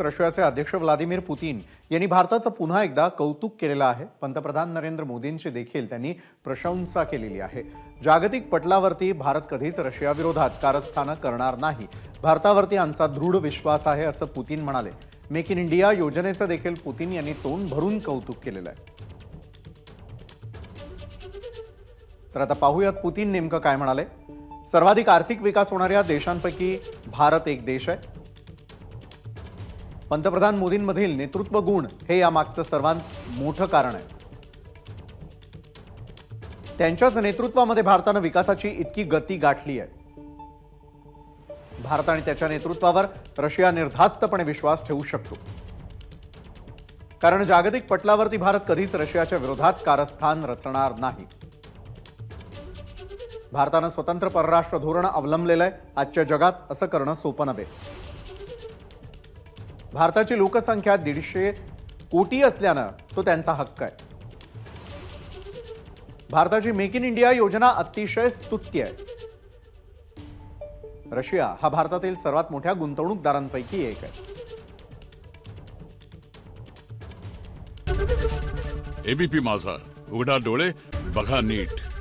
रशियाचे अध्यक्ष Vladimir Putin यांनी भारताचं पुन्हा एकदा कौतुक केलेलं आहे. पंतप्रधान नरेंद्र मोदींची देखील त्यांनी प्रशंसा केलेली आहे. जागतिक पटलावरती भारत कधीच रशियाविरोधात कारस्थानं करणार नाही. भारतावरती आमचा दृढ विश्वास आहे असं पुतीन म्हणाले. मेक इन इंडिया योजनेचं देखील पुतीन यांनी तोंड भरून कौतुक केलेलं आहे. तर आता पाहूयात पुतीन नेमकं काय म्हणाले. सर्वाधिक आर्थिक विकास होणाऱ्या देशांपैकी भारत एक देश आहे. पंतप्रधान मोदींमधील नेतृत्व गुण हे यामागचं सर्वात मोठं कारण आहे. त्यांच्याच नेतृत्वामध्ये भारतानं विकासाची इतकी गती गाठली आहे. भारत आणि त्याच्या नेतृत्वावर रशिया निर्धास्तपणे विश्वास ठेवू शकतो. कारण जागतिक पटलावरती भारत कधीच रशियाच्या विरोधात कारस्थान रचणार नाही. भारतानं स्वतंत्र परराष्ट्र धोरण अवलंबलेलं आहे. आजच्या जगात असं करणं सोपं नव्हे. भारताची लोकसंख्या दीडशे कोटी असल्यानं तो त्यांचा हक्क आहे. भारताची मेक इन इंडिया योजना अतिशय स्तुत्य आहे. रशिया हा भारतातील सर्वात मोठ्या गुंतवणूकदारांपैकी एक आहे. एबीपी माझा. उघडा डोळे बघा नीट.